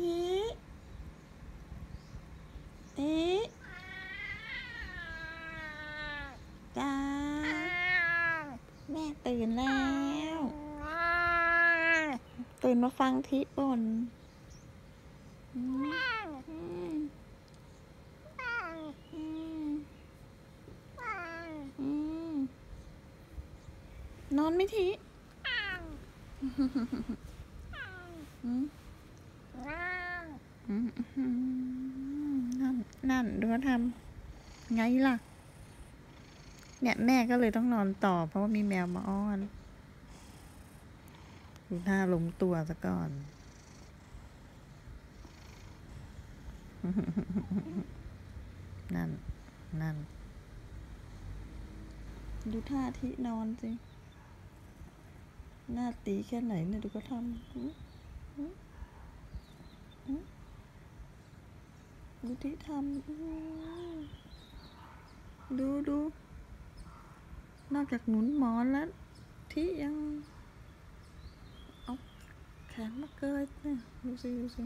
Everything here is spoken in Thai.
ทีทีจ้าแม่ตื่นแล้ว ตื่นมาฟังทิบ่นอืมอืมอืมอืมนอนไม่ทีอืมอืมอืม นั่นนั่นดูเขาทำไงล่ะ เนี่ยแม่ก็เลยต้องนอนต่อ เพราะว่ามีแมวมาอ้อนดูท่าล้มตัวซะก่อน นั่น นั่น ดูท่าที่นอนสิ หน้าตีแค่ไหนเนี่ยดูก็ทำหืมหืมหืม ดูที่ทำอื้อดูดู นอกจากหนุนหมอนแล้ว ที่ยังเอาแขนมาเกยเนี่ยดูสิดูสิ